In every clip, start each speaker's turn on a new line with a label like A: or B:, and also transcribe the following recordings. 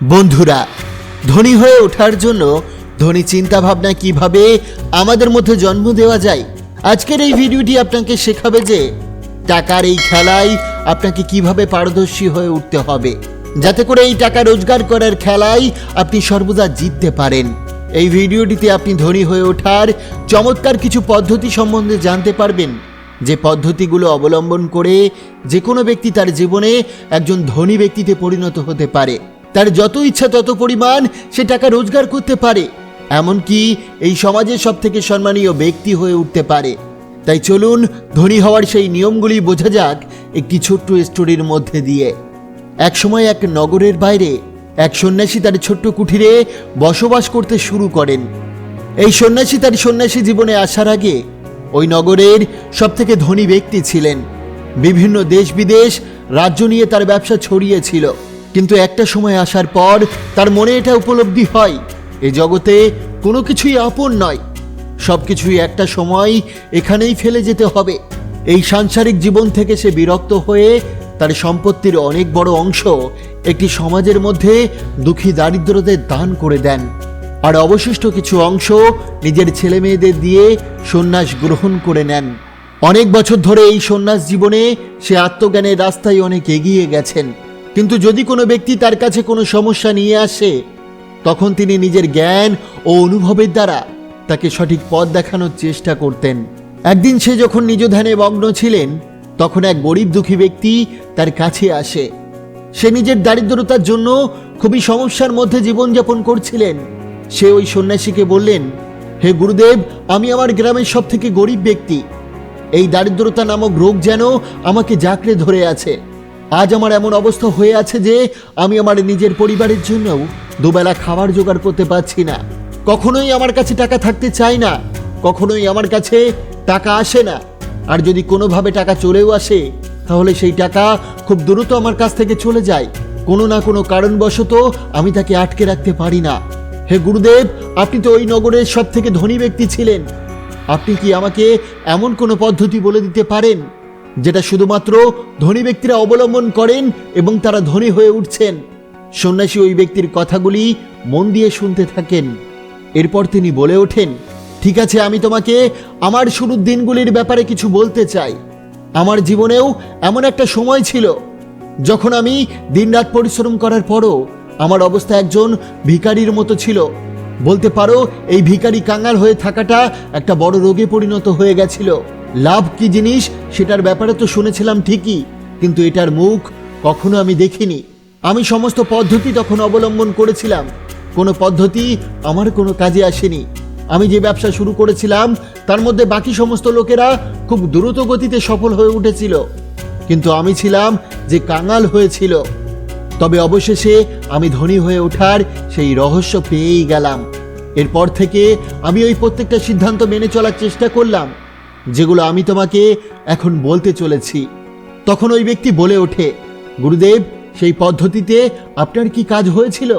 A: বন্ধুরা, ধনী হয়ে ওঠার জন্য ধনী চিন্তা ভাবনা কীভাবে আমাদের মধ্যে জন্ম দেওয়া যায়, আজকের এই ভিডিওটি আপনাকে শেখাবে যে টাকার এই খেলায় আপনাকে কীভাবে পারদর্শী হয়ে উঠতে হবে, যাতে করে এই টাকা রোজগার করার খেলায় আপনি সর্বদা জিততে পারেন। এই ভিডিওটিতে আপনি ধনী হয়ে ওঠার চমৎকার কিছু পদ্ধতি সম্বন্ধে জানতে পারবেন, যে পদ্ধতিগুলো অবলম্বন করে যে কোনো ব্যক্তি তার জীবনে একজন ধনী ব্যক্তিতে পরিণত হতে পারে। তার যত ইচ্ছা তত পরিমাণ সে টাকা রোজগার করতে পারে। এমনকি এই সমাজের সব থেকে সম্মানীয় ব্যক্তি হয়ে উঠতে পারে। তাই চলুন ধনী হওয়ার সেই নিয়মগুলি বোঝা যাক একটি ছোট্ট স্টোরির মধ্যে দিয়ে। একসময় এক নগরের বাইরে এক সন্ন্যাসী তার ছোট্ট কুঠিরে বসবাস করতে শুরু করেন। এই সন্ন্যাসী তার সন্ন্যাসী জীবনে আসার আগে ওই নগরের সবথেকে ধনী ব্যক্তি ছিলেন। বিভিন্ন দেশ বিদেশ রাজ্য নিয়ে তার ব্যবসা ছড়িয়েছিল কিন্তু একটা সময় আসার পর তার মনে এটা উপলব্ধি হয়, এ জগতে কোনো কিছুই আপন নয়। সবকিছুই একটা সময় এখানেই ফেলে যেতে হবে। এই সাংসারিক জীবন থেকে সে বিরক্ত হয়ে তার সম্পত্তির অনেক বড় অংশ একটি সমাজের মধ্যে দুঃখী দারিদ্রদের দান করে দেন। আর অবশিষ্ট কিছু অংশ নিজের ছেলে মেয়েদের দিয়ে সন্ন্যাস গ্রহণ করে নেন। অনেক বছর ধরে এই সন্ন্যাস জীবনে সে আত্মজ্ঞানের রাস্তায় অনেক এগিয়ে গেছেন। কিন্তু যদি কোনো ব্যক্তি তার কাছে কোনো সমস্যা নিয়ে আসে, তখন তিনি নিজের জ্ঞান ও অনুভবের দ্বারা তাকে সঠিক পথ দেখানোর চেষ্টা করতেন। একদিন সে যখন নিজ ধ্যানে মগ্ন ছিলেন, তখন এক গরিব দুঃখী ব্যক্তি তার কাছে আসে। সে নিজের দারিদ্রতার জন্য খুবই সমস্যার মধ্যে জীবনযাপন করছিলেন। সে ওই সন্ন্যাসীকে বললেন, হে গুরুদেব, আমি আমার গ্রামের সব থেকে গরিব ব্যক্তি। এই দারিদ্রতা নামক রোগ যেন আমাকে জাকড়ে ধরে আছে। আজ আমার এমন অবস্থা হয়ে আছে যে আমি আমার নিজের পরিবারের জন্যও দুবেলা খাবার জোগাড় করতে পারছি না। কখনোই আমার কাছে টাকা থাকতে চাই না, কখনোই আমার কাছে টাকা আসে না। আর যদি কোনোভাবে টাকা চলেও আসে, তাহলে সেই টাকা খুব দ্রুত আমার কাছ থেকে চলে যায়। কোনো না কোনো কারণবশত আমি তাকে আটকে রাখতে পারি না। হে গুরুদেব, আপনি তো ওই নগরের সব থেকে ধনী ব্যক্তি ছিলেন। আপনি কি আমাকে এমন কোনো পদ্ধতি বলে দিতে পারেন? যেটা শুধুমাত্র ধনী ব্যক্তিরা অবলম্বন করেন এবং তারা ধনী হয়ে উঠছেন। সন্ন্যাসী ওই ব্যক্তির কথাগুলি মন দিয়ে শুনতে থাকেন। এরপর তিনি বলে ওঠেন, ঠিক আছে, আমি তোমাকে আমার শুরুর দিনগুলির ব্যাপারে কিছু বলতে চাই। আমার জীবনেও এমন একটা সময় ছিল, যখন আমি দিনরাত পরিশ্রম করার পরও আমার অবস্থা একজন ভিখারির মতো ছিল। বলতে পারো, এই ভিখারি কাঙ্গাল হয়ে থাকাটা একটা বড় রোগে পরিণত হয়ে গেছিল। লাভ কি জিনিস? সেটার ব্যাপারে তো শুনেছিলাম ঠিকই, কিন্তু এটার মুখ কখনো আমি দেখিনি। আমি সমস্ত পদ্ধতি তখন অবলম্বন করেছিলাম। কোনো পদ্ধতি আমার কোনো কাজে আসেনি। আমি যে ব্যবসা শুরু করেছিলাম, তার মধ্যে বাকি সমস্ত লোকেরা খুব দ্রুত গতিতে সফল হয়ে উঠেছিল। কিন্তু আমি ছিলাম যে কাঙাল হয়েছিল। তবে অবশেষে আমি ধনী হয়ে ওঠার সেই রহস্য পেয়েই গেলাম। এরপর থেকে আমি ওই প্রত্যেকটা সিদ্ধান্ত মেনে চলার চেষ্টা করলাম। যেগুলো আমি তোমাকে এখন বলতে চলেছি। তখন ওই ব্যক্তি বলে ওঠে, গুরুদেব, সেই পদ্ধতিতে আপনার কি কাজ হয়েছিল?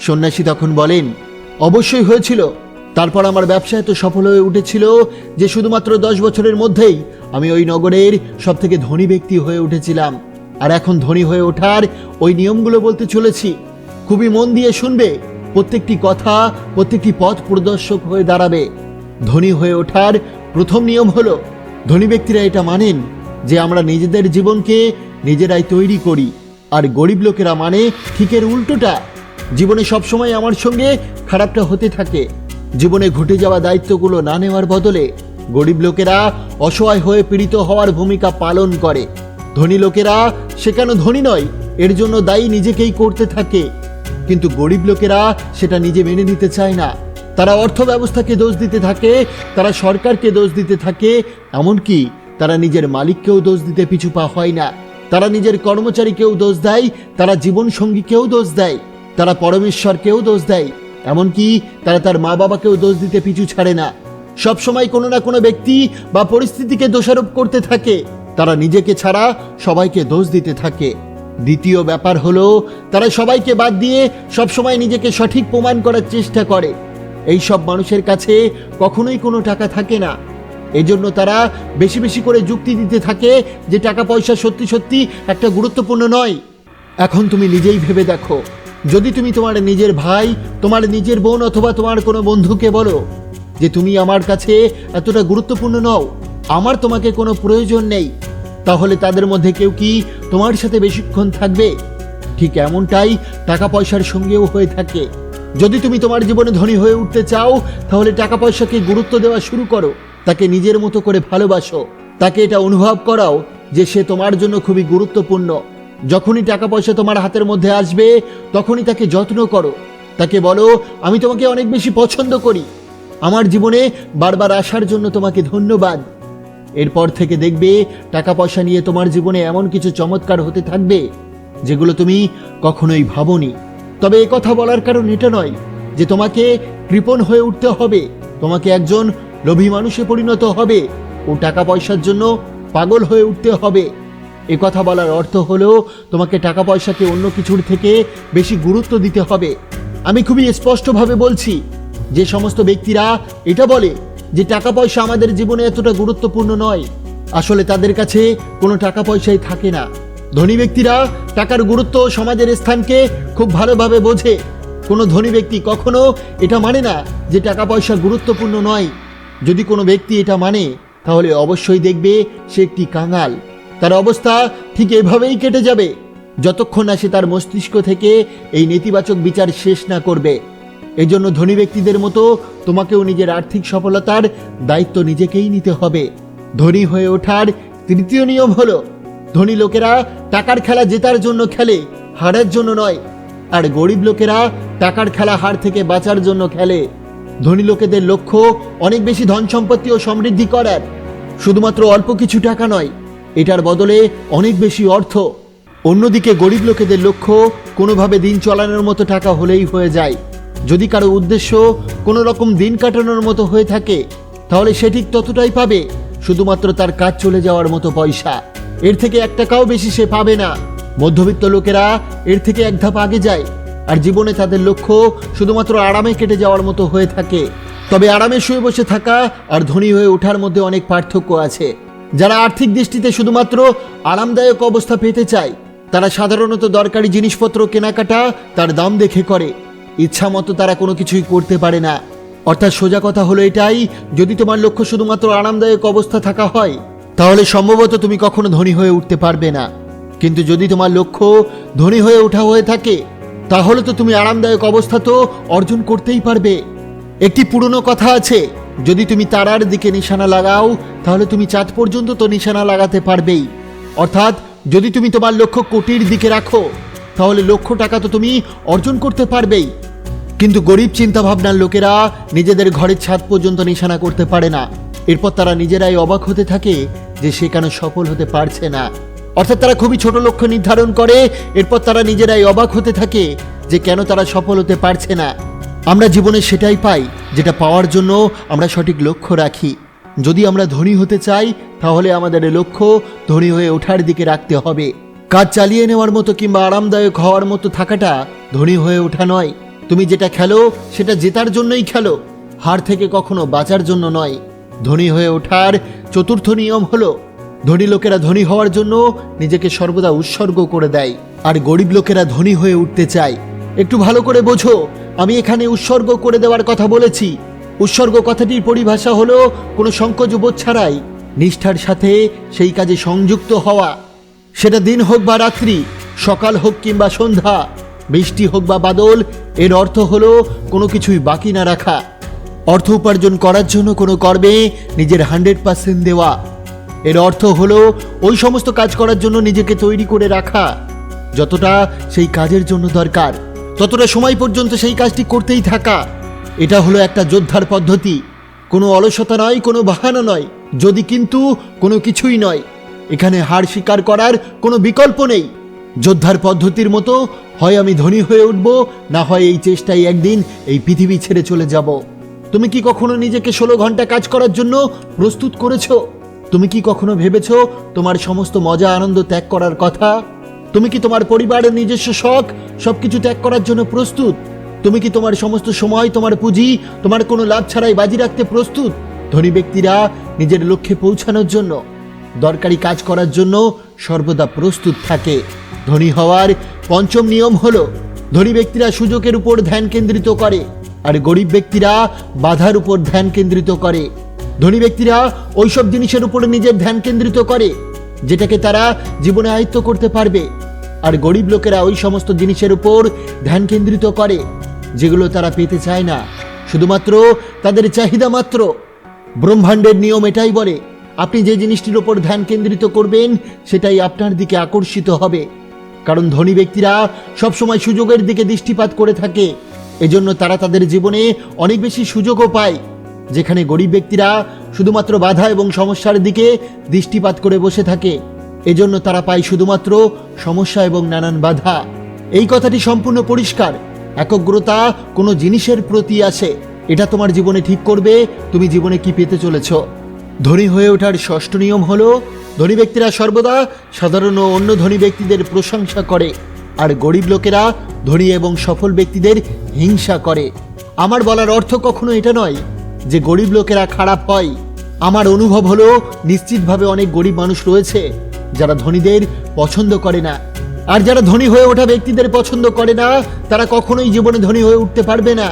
A: সন্ন্যাসী তখন বলেন, অবশ্যই হয়েছিল। তারপর আমার ব্যবসা এত সফল হয়ে উঠেছিল যে শুধুমাত্র দশ বছরের মধ্যেই আমি ওই নগরের সব থেকে ধনী ব্যক্তি হয়ে উঠেছিলাম। আর এখন ধনী হয়ে ওঠার ওই নিয়মগুলো বলতে চলেছি। খুবই মন দিয়ে শুনবে, প্রত্যেকটি কথা প্রত্যেকটি পথ প্রদর্শক হয়ে দাঁড়াবে। ধনী হয়ে ওঠার প্রথম নিয়ম হলো, ধনী ব্যক্তিরা এটা মানেন যে আমরা নিজেদের জীবনকে নিজেরাই তৈরি করি, আর গরিব লোকেরা মানে ঠিকের উল্টোটা। জীবনে সবসময় আমার সঙ্গে খারাপটা হতে থাকে। জীবনে ঘটে যাওয়া দায়িত্বগুলো না নেওয়ার বদলে গরিব লোকেরা অসহায় হয়ে পীড়িত হওয়ার ভূমিকা পালন করে। ধনী লোকেরা সে কেন ধনী নয়? এর জন্য দায়ী নিজেকেই করতে থাকে। কিন্তু গরিব লোকেরা সেটা নিজে মেনে নিতে চায় না। তারা অর্থ ব্যবস্থাকে দোষ দিতে থাকে, তারা সরকারকে দোষ দিতে থাকে, এমনকি তারা নিজের মালিককেও দোষ দিতে পিছু পা হয় না। তারা নিজের কর্মচারীকেও দোষ দেয়, তারা জীবন সঙ্গীকেও দোষ দেয়, তারা পরমেশ্বরকেও দোষ দেয়, এমনকি তারা তার মা বাবাকেও দোষ দিতে পিছু ছাড়ে না। সবসময় কোনো না কোনো ব্যক্তি বা পরিস্থিতিকে দোষারোপ করতে থাকে, তারা নিজেকে ছাড়া সবাইকে দোষ দিতে থাকে। দ্বিতীয় ব্যাপার হলো, তারা সবাইকে বাদ দিয়ে সবসময় নিজেকে সঠিক প্রমাণ করার চেষ্টা করে। এই সব মানুষের কাছে কখনোই কোনো টাকা থাকে না। এজন্য তারা বেশি বেশি করে যুক্তি দিতে থাকে যে টাকা পয়সা সত্যি সত্যি একটা গুরুত্বপূর্ণ নয়। এখন তুমি নিজেই ভেবে দেখো। যদি তুমি তোমার নিজের ভাই, তোমার নিজের বোন অথবা তোমার কোনো বন্ধুকে বলো যে তুমি আমার কাছে এতটা গুরুত্বপূর্ণ নও, আমার তোমাকে কোনো প্রয়োজন নেই, তাহলে তাদের মধ্যে কেউ কি তোমার সাথে বেশিক্ষণ থাকবে? ঠিক এমনটাই টাকা পয়সার সঙ্গেও হয়ে থাকে। যদি তুমি তোমার জীবনে ধনী হয়ে উঠতে চাও, তাহলে টাকা পয়সাকে গুরুত্ব দেওয়া শুরু করো। তাকে নিজের মতো করে ভালোবাসো। তাকে এটা অনুভব করাও যে সে তোমার জন্য খুবই গুরুত্বপূর্ণ। যখনই টাকা পয়সা তোমার হাতের মধ্যে আসবে, তখনই তাকে যত্ন করো। তাকে বলো, আমি তোমাকে অনেক বেশি পছন্দ করি। আমার জীবনে বারবার আসার জন্য তোমাকে ধন্যবাদ। এরপর থেকে দেখবে টাকা পয়সা নিয়ে তোমার জীবনে এমন কিছু চমৎকার হতে থাকবে, যেগুলো তুমি কখনোই ভাবোনি। তবে এ কথা বলার কারণ এটা নয় যে তোমাকে কৃপণ হয়ে উঠতে হবে। তোমাকে একজন লোভী মানুষে পরিণত হবে ও টাকা পয়সার জন্য পাগল হয়ে উঠতে হবে। এ কথা বলার অর্থ হলেও তোমাকে টাকা পয়সাকে অন্য কিছুর থেকে বেশি গুরুত্ব দিতে হবে। আমি খুবই স্পষ্টভাবে বলছি, যে সমস্ত ব্যক্তিরা এটা বলে যে টাকা পয়সা আমাদের জীবনে এতটা গুরুত্বপূর্ণ নয়। আসলে তাদের কাছে কোনো টাকা পয়সাই থাকে না। ধনী ব্যক্তিরা টাকার গুরুত্ব সমাজের স্থানকে খুব ভালোভাবে বোঝে। কোনো ধনী ব্যক্তি কখনো এটা মানে না যে টাকা পয়সা গুরুত্বপূর্ণ নয়। যদি কোনো ব্যক্তি এটা মানে তাহলে অবশ্যই দেখবে সে একটি কাঙাল। তার অবস্থা ঠিক এভাবেই কেটে যাবে। যতক্ষণ না সে তার মস্তিষ্ক থেকে এই নেতিবাচক বিচার শেষ না করবে। এই জন্য ধনী ব্যক্তিদের মতো তোমাকেও নিজের আর্থিক সফলতার দায়িত্ব নিজেকেই নিতে হবে। ধনী হয়ে ওঠার তৃতীয় নিয়ম হলো ধনী লোকেরা টাকার খেলা জেতার জন্য খেলে, হারার জন্য নয়। আর গরিব লোকেরা টাকার খেলা হার থেকে বাঁচার জন্য খেলে। ধনী লোকেদের লক্ষ্য অনেক বেশি ধন সম্পত্তি ও সমৃদ্ধি করার। শুধুমাত্র অল্প কিছু টাকা নয়, এটার বদলে অনেক বেশি অর্থ। অন্যদিকে গরিব লোকেদের লক্ষ্য কোনোভাবে দিন চলানোর মতো টাকা হলেই হয়ে যায়। যদি কারও উদ্দেশ্য কোনো রকম দিন কাটানোর মতো হয়ে থাকে, তাহলে সে ঠিক ততটাই পাবে, শুধুমাত্র তার কাজ চলে যাওয়ার মতো পয়সা। এর থেকে এক টাকাও বেশি সে পাবে না। মধ্যবিত্ত লোকেরা এর থেকে এক ধাপ আগে যায়, আর জীবনে তাদের লক্ষ্য শুধুমাত্র আরামে কেটে যাওয়ার মতো হয়ে থাকে। তবে আরামে শুয়ে বসে থাকা আর ধনী হয়ে ওঠার মধ্যে অনেক পার্থক্য আছে। যারা আর্থিক দৃষ্টিতে শুধুমাত্র আরামদায়ক অবস্থা পেতে চায়, তারা সাধারণত দরকারি জিনিসপত্র কেনাকাটা তার দাম দেখে করে। ইচ্ছা মতো তারা কোনো কিছুই করতে পারে না। অর্থাৎ সোজা কথা হলো এটাই, যদি তোমার লক্ষ্য শুধুমাত্র আরামদায়ক অবস্থা থাকা হয় তাহলে সম্ভবত তুমি কখনো ধনী হয়ে উঠতে পারবে না। কিন্তু যদি তোমার লক্ষ্য ধনী হয়ে ওঠা হয়ে থাকে, তাহলে তো তুমি আরামদায়ক অবস্থা তো অর্জন করতেই পারবে। একটি পুরনো কথা আছে, যদি তুমি তারার দিকে নিশানা লাগাও, তাহলে তুমি চাঁদ পর্যন্ত তো নিশানা লাগাতে পারবেই। অর্থাৎ, যদি তুমি তোমার লক্ষ্য কোটির দিকে রাখো, তাহলে লক্ষ টাকা তো তুমি অর্জন করতে পারবেই। কিন্তু গরিব চিন্তা ভাবনার লোকেরা নিজেদের ঘরের ছাদ পর্যন্ত নিশানা করতে পারে না। এরপর তারা নিজেরাই অবাক হতে থাকে যে সে কেন সফল হতে পারছে না। অর্থাৎ তারা খুবই ছোট লক্ষ্য নির্ধারণ করে, এরপর তারা নিজেরাই অবাক হতে থাকে যে কেন তারা সফল হতে পারছে না। আমরা জীবনে সেটাই পাই যেটা পাওয়ার জন্য আমরা সঠিক লক্ষ্য রাখি। যদি আমরা ধনী হতে চাই, তাহলে আমাদের লক্ষ্য ধনী হয়ে ওঠার দিকে রাখতে হবে। কাজ চালিয়ে নেওয়ার মতো কিংবা আরামদায়ক হওয়ার মতো থাকাটা ধনী হয়ে ওঠা নয়। তুমি যেটা খেলো, সেটা জেতার জন্যই খেলো। হার থেকে কখনো বাঁচার জন্য নয়। ধনী হয়ে ওঠার চতুর্থ নিয়ম হলো, ধনী লোকেরা ধনী হওয়ার জন্য নিজেকে সর্বদা উৎসর্গ করে দেয়, আর গরিব লোকেরা ধনী হয়ে উঠতে চায়। একটু ভালো করে বোঝো, আমি এখানে উৎসর্গ করে দেওয়ার কথা বলেছি। উৎসর্গ কথাটির পরিভাষা হলো, কোনো সংকোচ বোধ ছাড়াই নিষ্ঠার সাথে সেই কাজে সংযুক্ত হওয়া। সেটা দিন হোক বা রাত্রি, সকাল হোক কিংবা সন্ধ্যা বৃষ্টি হোক বা বাদল, এর অর্থ হলো কোনো কিছুই বাকি না রাখা। অর্থ উপার্জন করার জন্য কোনো কর্মে নিজের হান্ড্রেড পার্সেন্ট দেওয়া। এর অর্থ হলো, ওই সমস্ত কাজ করার জন্য নিজেকে তৈরি করে রাখা। যতটা সেই কাজের জন্য দরকার, ততটা সময় পর্যন্ত সেই কাজটি করতেই থাকা। এটা হলো একটা যোদ্ধার পদ্ধতি। কোনো অলসতা নয়, কোনো বাহানা নয়, যদি কিন্তু কোনো কিছুই নয়। এখানে হার স্বীকার করার কোনো বিকল্প নেই। যোদ্ধার পদ্ধতির মতো, হয় আমি ধনী হয়ে উঠব, না হয় এই চেষ্টায় একদিন এই পৃথিবী ছেড়ে চলে যাব। তুমি কি কখনো নিজেকে ষোলো ঘণ্টা কাজ করার জন্য প্রস্তুত করেছ? তুমি কি কখনো ভেবেছো তোমার সমস্ত মজা আনন্দ ত্যাগ করার কথা? তুমি কি তোমার পরিবারের নিজস্ব শখ সবকিছু ত্যাগ করার জন্য প্রস্তুত? তুমি কি তোমার সমস্ত সময়, তোমার পুঁজি, তোমার কোনো লাভ ছাড়াই বাজি রাখতে প্রস্তুত? ধনী ব্যক্তিরা নিজের লক্ষ্যে পৌঁছানোর জন্য, দরকারি কাজ করার জন্য সর্বদা প্রস্তুত থাকে। ধনী হওয়ার পঞ্চম নিয়ম হলো, ধনী ব্যক্তিরা সুযোগের উপর ধ্যান কেন্দ্রিত করে। আর গরিব ব্যক্তিরা বাধার উপর ধ্যান কেন্দ্রিত করে। ধনী ব্যক্তিরা ওইসব জিনিসের উপরে নিজের ধ্যান কেন্দ্রিত করে, যেটাকে তারা জীবনে আয়ত্ত করতে পারবে। আর গরিব লোকেরা ওই সমস্ত জিনিসের উপর ধ্যান কেন্দ্রিত করে, যেগুলো তারা পেতে চায় না। শুধুমাত্র তাদের চাহিদা মাত্র। ব্রহ্মাণ্ডের নিয়ম এটাই বলে, আপনি যে জিনিসটির ওপর ধ্যান কেন্দ্রিত করবেন, সেটাই আপনার দিকে আকর্ষিত হবে। কারণ ধনী ব্যক্তিরা সবসময় সুযোগের দিকে দৃষ্টিপাত করে থাকে। এজন্য তারা তাদের জীবনে অনেক বেশি সুযোগও পায়, যেখানে গরিব ব্যক্তিরা শুধুমাত্র বাধা এবং সমস্যার দিকে দৃষ্টিপাত করে বসে থাকে। এজন্য তারা পায় শুধুমাত্র সমস্যা এবং নানান বাধা। এই কথাটি সম্পূর্ণ পরিষ্কার, একগ্রতা কোনো জিনিসের প্রতি আসে। এটা তোমার জীবনে ঠিক করবে, তুমি জীবনে কি পেতে চলেছ। ধনী হয়ে ওঠার ষষ্ঠ নিয়ম হলো, ধনী ব্যক্তিরা সর্বদা সাধারণ অন্য ধনী ব্যক্তিদের প্রশংসা করে। আর গরিব লোকেরা ধনী এবং সফল ব্যক্তিদের হিংসা করে। আমার বলার অর্থ কখনো এটা নয় যে গরিব লোকেরা খারাপ হয়। আমার অনুভব হলো নিশ্চিতভাবে অনেক গরিব মানুষ রয়েছে যারা ধনীদের পছন্দ করে না। আর যারা ধনী হয়ে ওঠা ব্যক্তিদের পছন্দ করে না, তারা কখনোই জীবনে ধনী হয়ে উঠতে পারবে না।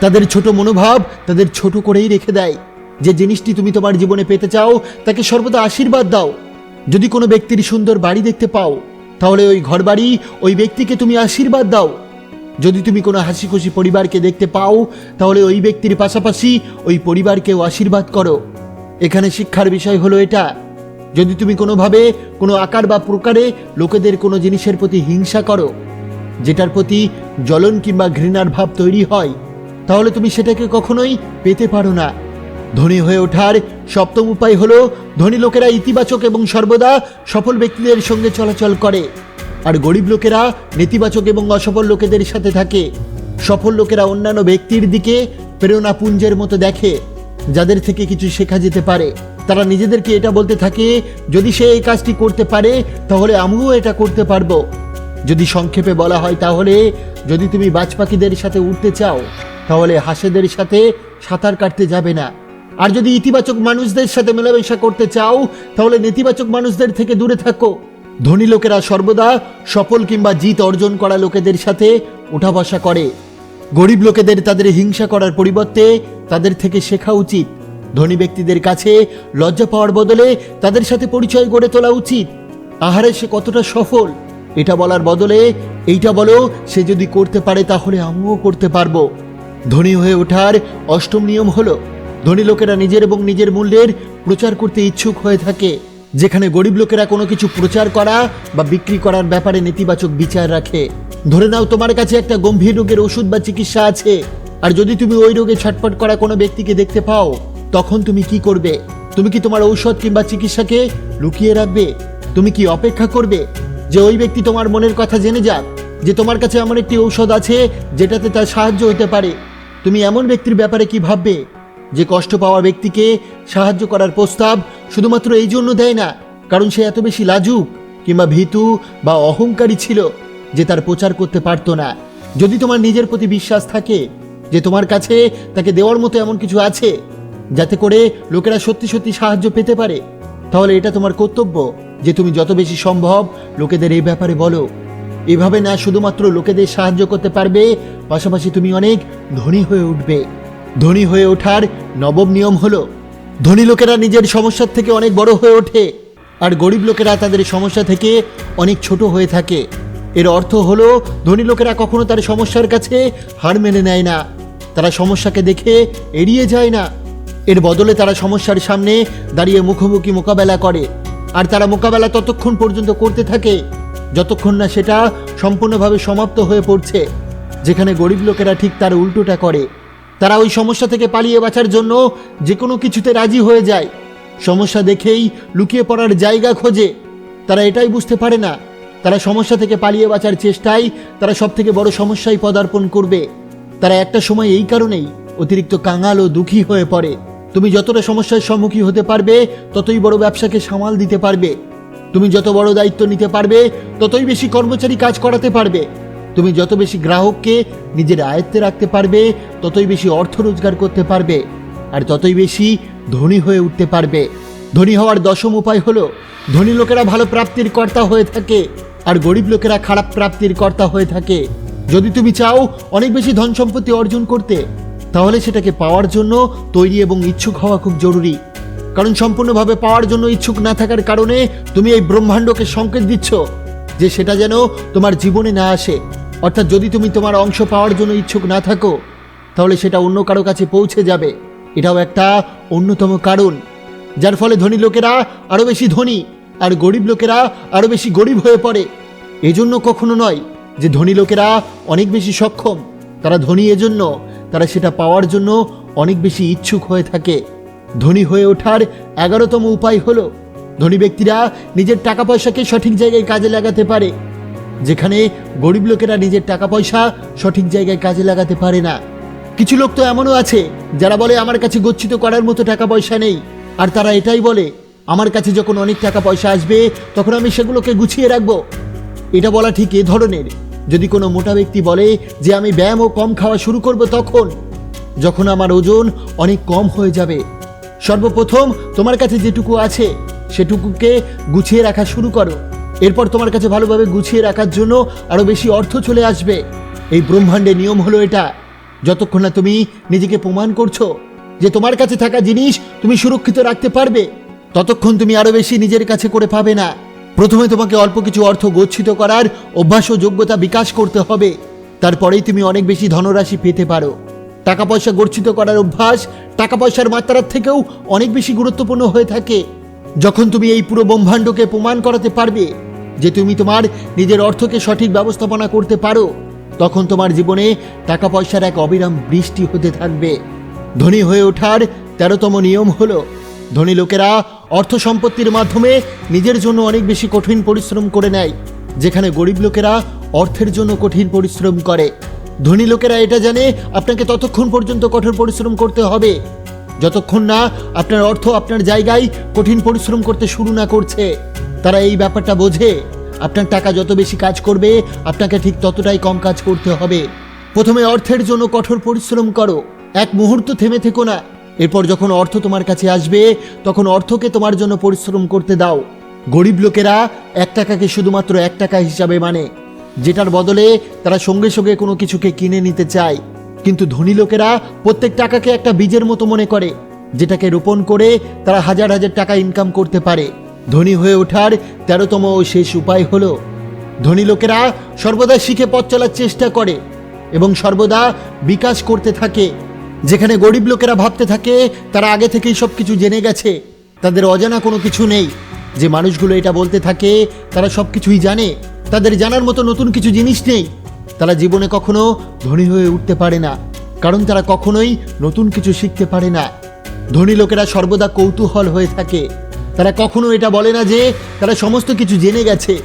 A: তাদের ছোট মনোভাব তাদের ছোট করেই রেখে দেয়। যে জিনিসটি তুমি তোমার জীবনে পেতে চাও, তাকে সর্বদা আশীর্বাদ দাও। যদি কোনো ব্যক্তির সুন্দর বাড়ি দেখতে পাও তাহলে ওই ঘরবাড়ি ওই ব্যক্তিকে তুমি আশীর্বাদ দাও। যদি তুমি কোনো হাসি খুশি পরিবারকে দেখতে পাও, তাহলে ওই ব্যক্তির পাশাপাশি ওই পরিবারকেও আশীর্বাদ করো। এখানে শিক্ষার বিষয় হলো এটা, যদি তুমি কোনোভাবে কোনো আকার বা প্রকারে লোকেদের কোনো জিনিসের প্রতি হিংসা করো, যেটার প্রতি জ্বলন কিংবা ঘৃণার ভাব তৈরি হয়, তাহলে তুমি সেটাকে কখনোই পেতে পারো না। ধনী হয়ে ওঠার সপ্তম উপায় হলো, ধনী লোকেরা ইতিবাচক এবং সর্বদা সফল ব্যক্তিদের সঙ্গে চলাচল করে। আর গরিব লোকেরা নেতিবাচক এবং অসফল লোকেদের সাথে থাকে। সফল লোকেরা অন্যান্য ব্যক্তির দিকে প্রেরণাপুঞ্জের মতো দেখে, যাদের থেকে কিছু শেখা যেতে পারে। তারা নিজেদেরকে এটা বলতে থাকে, যদি সে এই কাজটি করতে পারে, তাহলে আমিও এটা করতে পারব। যদি সংক্ষেপে বলা হয় তাহলে, যদি তুমি বাজ পাখিদের সাথে উঠতে চাও, তাহলে হাঁসেদের সাথে সাঁতার কাটতে যাবে না। আর যদি ইতিবাচক মানুষদের সাথে মেলামেশা করতে চাও, তাহলে নেতিবাচক মানুষদের থেকে দূরে থাকো। ধনী লোকেরা সর্বদা সফল কিংবা জিত অর্জন করা লোকেদের সাথে উঠা বসা করে। গরিব লোকেদের তাদের হিংসা করার পরিবর্তে তাদের থেকে শেখা উচিত। ধনী ব্যক্তিদের কাছে লজ্জা পাওয়ার বদলে তাদের সাথে পরিচয় গড়ে তোলা উচিত। আহারে সে কতটা সফল? এটা বলার বদলে এইটা বলো, সে যদি করতে পারে তাহলে আমিও করতে পারব। ধনী হয়ে ওঠার অষ্টম নিয়ম হলো ধনী লোকেরা নিজের এবং নিজের মূল্যের প্রচার করতে ইচ্ছুক হয়ে থাকে। যেখানে গরিব লোকেরা কোনো কিছু প্রচার করা বা বিক্রি করার ব্যাপারে নেতিবাচক বিচার রাখে। ধরে নাও তোমার কাছে একটা গম্ভীর রোগের ওষুধ বা চিকিৎসা আছে। আর যদি তুমি ওই রোগে ছটফট করা কোনো ব্যক্তিকে দেখতে পাও, তখন তুমি কি করবে? তুমি কি তোমার ঔষধ কিংবা চিকিৎসাকে লুকিয়ে রাখবে? তুমি কি অপেক্ষা করবে? যে ওই ব্যক্তি তোমার মনের কথা জেনে যাক, যে তোমার কাছে এমন একটি ঔষধ আছে, যেটাতে তার সাহায্য হতে পারে। তুমি এমন ব্যক্তির ব্যাপারে কি ভাববে? যে কষ্ট পাওয়া ব্যক্তিকে সাহায্য করার প্রস্তাব শুধুমাত্র এই জন্য দেয় না, কারণ সে এত বেশি লাজুক কিংবা ভীতু বা অহংকারী ছিল যে তার প্রচার করতে পারতো না। যদি তোমার নিজের প্রতি বিশ্বাস থাকে যে তোমার কাছে তাকে দেওয়ার মতো এমন কিছু আছে, যাতে করে লোকেরা সত্যি সত্যি সাহায্য পেতে পারে, তাহলে এটা তোমার কর্তব্য যে তুমি যত বেশি সম্ভব লোকেদের এই ব্যাপারে বলো। এভাবে না শুধুমাত্র লোকেদের সাহায্য করতে পারবে, পাশাপাশি তুমি অনেক ধনী হয়ে উঠবে। ধনী হয়ে ওঠার নবম নিয়ম হলো, ধনী লোকেরা নিজের সমস্যার থেকে অনেক বড় হয়ে ওঠে আর গরিব লোকেরা তাদের সমস্যা থেকে অনেক ছোট হয়ে থাকে। এর অর্থ হলো, ধনী লোকেরা কখনো তার সমস্যার কাছে হার মেনে নেয় না। তারা সমস্যাকে দেখে এড়িয়ে যায় না। এর বদলে তারা সমস্যার সামনে দাঁড়িয়ে মুখোমুখি মোকাবেলা করে আর তারা মোকাবেলা ততক্ষণ পর্যন্ত করতে থাকে, যতক্ষণ না সেটা সম্পূর্ণভাবে সমাপ্ত হয়ে পড়ছে, যেখানে গরিব লোকেরা ঠিক তার উল্টোটা করে। তারা ওই সমস্যা থেকে পালিয়ে বাঁচার জন্য যে কোনো কিছুতে রাজি হয়ে যায়। সমস্যা দেখেই লুকিয়ে পড়ার জায়গা খোঁজে। তারা এটাই বুঝতে পারে না। তারা সমস্যা থেকে পালিয়ে বাঁচার চেষ্টায় তারা সব থেকে বড় সমস্যায় পদার্পণ করবে। তারা একটা সময় এই কারণেই অতিরিক্ত কাঙাল ও দুঃখী হয়ে পড়ে। তুমি যতটা সমস্যার সম্মুখীন হতে পারবে, ততই বড় ব্যবসাকে সামাল দিতে পারবে। তুমি যত বড় দায়িত্ব নিতে পারবে, ততই বেশি কর্মচারী কাজ করাতে পারবে। তুমি যত বেশি গ্রাহককে নিজের আয়ত্তে রাখতে পারবে, ততই বেশি অর্থ রোজগার করতে পারবে, আর ততই বেশি ধনী হয়ে উঠতে পারবে। ধনী হওয়ার দশম উপায় হলো, ধনী লোকেরা ভালো প্রাপ্তির কর্তা হয়ে থাকে, আর গরিব লোকেরা খারাপ প্রাপ্তির কর্তা হয়ে থাকে। যদি তুমি চাও অনেক বেশি ধন সম্পত্তি অর্জন করতে, তাহলে সেটাকে পাওয়ার জন্য তৈরি এবং ইচ্ছুক হওয়া খুব জরুরি। কারণ সম্পূর্ণভাবে পাওয়ার জন্য ইচ্ছুক না থাকার কারণে তুমি এই ব্রহ্মাণ্ডকে সংকেত দিচ্ছ, যে সেটা যেন তোমার জীবনে না আসে। অর্থাৎ যদি তুমি তোমার অংশ পাওয়ার জন্য ইচ্ছুক না থাকো, তাহলে সেটা অন্য কারও কাছে পৌঁছে যাবে। এটাও একটা অন্যতম কারণ, যার ফলে ধনী লোকেরা আরও বেশি ধনী আর গরিব লোকেরা আরও বেশি গরিব হয়ে পড়ে। এজন্য কখনো নয় যে ধনী লোকেরা অনেক বেশি সক্ষম, তারা ধনী এজন্য, তারা সেটা পাওয়ার জন্য অনেক বেশি ইচ্ছুক হয়ে থাকে। ধনী হয়ে ওঠার এগারোতম উপায় হলো, ধনী ব্যক্তিরা নিজের টাকা পয়সাকে সঠিক জায়গায় কাজে লাগাতে পারে। যেখানে গরিব লোকেরা নিজের টাকা পয়সা সঠিক জায়গায় কাজে লাগাতে পারে না। কিছু লোক তো এমনও আছে, যারা বলে, আমার কাছে গচ্ছিত করার মতো টাকা পয়সা নেই। আর তারা এটাই বলে, আমার কাছে যখন অনেক টাকা পয়সা আসবে, তখন আমি সেগুলোকে গুছিয়ে রাখব। এটা বলা ঠিক এ ধরনের। যদি কোনো মোটা ব্যক্তি বলে যে, আমি ব্যায়াম ও কম খাওয়া শুরু করব তখন, যখন আমার ওজন অনেক কম হয়ে যাবে। সর্বপ্রথম তোমার কাছে যেটুকু আছে, সেটুকুকে গুছিয়ে রাখা শুরু করো। এরপর তোমার কাছে ভালোভাবে গুছিয়ে রাখার জন্য আরও বেশি অর্থ চলে আসবে। এই ব্রহ্মাণ্ডের নিয়ম হলো এটা। যতক্ষণ না তুমি নিজেকে প্রমাণ করছ যে তোমার কাছে থাকা জিনিস তুমি সুরক্ষিত রাখতে পারবে, ততক্ষণ তুমি আরও বেশি নিজের কাছে করে পাবে না। প্রথমে তোমাকে অল্প কিছু অর্থ গচ্ছিত করার অভ্যাস ও যোগ্যতা বিকাশ করতে হবে। তারপরেই তুমি অনেক বেশি ধনরাশি পেতে পারো। টাকা পয়সা গচ্ছিত করার অভ্যাস টাকা পয়সার মাত্রার থেকেও অনেক বেশি গুরুত্বপূর্ণ হয়ে থাকে। যখন তুমি এই পুরো ব্রহ্মাণ্ডকে প্রমাণ করাতে পারবে যে তুমি তোমার নিজের অর্থকে সঠিক ব্যবস্থাপনা করতে পারো, তখন তোমার জীবনে টাকা পয়সার এক অবিরাম বৃষ্টি হতে থাকবে। ধনী হয়ে ওঠার তেরোতম নিয়ম হলো, ধনী লোকেরা অর্থ সম্পত্তির মাধ্যমে নিজের জন্য অনেক বেশি কঠিন পরিশ্রম করে নেয়, যেখানে গরিব লোকেরা অর্থের জন্য কঠিন পরিশ্রম করে। ধনী লোকেরা এটা জানে, আপনাকে ততক্ষণ পর্যন্ত কঠোর পরিশ্রম করতে হবে। যতক্ষণ না আপনার অর্থ আপনার জায়গায় কঠিন পরিশ্রম করতে শুরু না করছে। তারা এই ব্যাপারটা বোঝে। আপনার টাকা যত বেশি কাজ করবে, আপনাকে ঠিক ততটাই কম কাজ করতে হবে। প্রথমে অর্থের জন্য কঠোর পরিশ্রম করো। এক মুহূর্ত থেমে থেকো না। এরপর যখন অর্থ তোমার কাছে আসবে, তখন অর্থকে তোমার জন্য পরিশ্রম করতে দাও। গরিব লোকেরা এক টাকাকে শুধুমাত্র এক টাকা হিসাবে মানে। যেটার বদলে তারা সঙ্গে সঙ্গে কোনো কিছুকে কিনে নিতে চায়। কিন্তু ধনী লোকেরা প্রত্যেক টাকাকে একটা বীজের মতো মনে করে, যেটাকে রোপণ করে তারা হাজার হাজার টাকা ইনকাম করতে পারে। ধনী হয়ে ওঠার তেরোতম শেষ উপায় হলো, ধনী লোকেরা সর্বদা শিখে পথ চলার চেষ্টা করে এবং সর্বদা বিকাশ করতে থাকে। যেখানে গরিব লোকেরা ভাবতে থাকে, তারা আগে থেকেই সব কিছু জেনে গেছে। তাদের অজানা কোনো কিছু নেই। যে মানুষগুলো এটা বলতে থাকে, তারা সব কিছুই জানে। তাদের জানার মতো নতুন কিছু জিনিস নেই। তারা জীবনে কখনো ধনী হয়ে উঠতে পারে না, কারণ তারা কখনোই নতুন কিছু শিখতে পারে না। ধনী লোকেরা সর্বদা কৌতূহল হয়ে থাকে। তারা কখনো এটা বলে না যে তারা সমস্ত কিছু জেনে গেছে।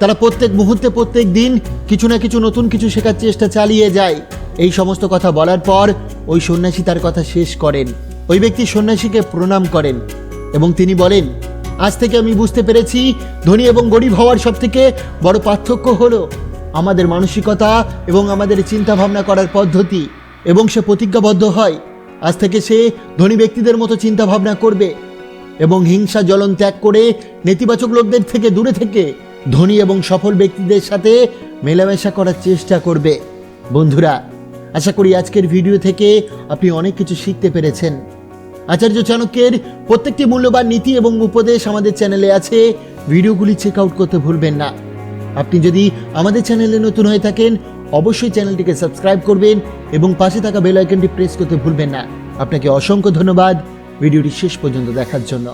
A: তারা প্রত্যেক মুহূর্তে, প্রত্যেক দিন কিছু না কিছু নতুন কিছু শেখার চেষ্টা চালিয়ে যায়। এই সমস্ত কথা বলার পর ওই সন্ন্যাসী তার কথা শেষ করেন। ওই ব্যক্তি সন্ন্যাসীকে প্রণাম করেন এবং তিনি বলেন, আজ থেকে আমি বুঝতে পেরেছি, ধনী এবং গরিব হওয়ার সব থেকে বড় পার্থক্য হলো আমাদের মানসিকতা এবং আমাদের চিন্তা ভাবনা করার পদ্ধতি এবং সে প্রতিজ্ঞাবদ্ধ হয়। আজ থেকে সে ধনী ব্যক্তিদের মতো চিন্তা ভাবনা করবে। এবং হিংসা জ্বলন ত্যাগ করে নেতিবাচক লোকদের থেকে দূরে থেকে ধনী এবং সফল ব্যক্তিদের সাথে মেলামেশা করার চেষ্টা করবে। বন্ধুরা, আশা করি আজকের ভিডিও থেকে আপনি অনেক কিছু শিখতে পেরেছেন। আচার্য চাণক্যের প্রত্যেকটি মূল্যবান নীতি এবং উপদেশ আমাদের চ্যানেলে আছে। ভিডিওগুলি চেক আউট করতে ভুলবেন না। আপনি যদি আমাদের চ্যানেলে নতুন হয়ে থাকেন, অবশ্যই চ্যানেলটিকে সাবস্ক্রাইব করবেন এবং পাশে থাকা বেল আইকনটি প্রেস করতে ভুলবেন না। আপনাকে অসংখ্য ধন্যবাদ। ভিডিওটি শেষ পর্যন্ত দেখার জন্য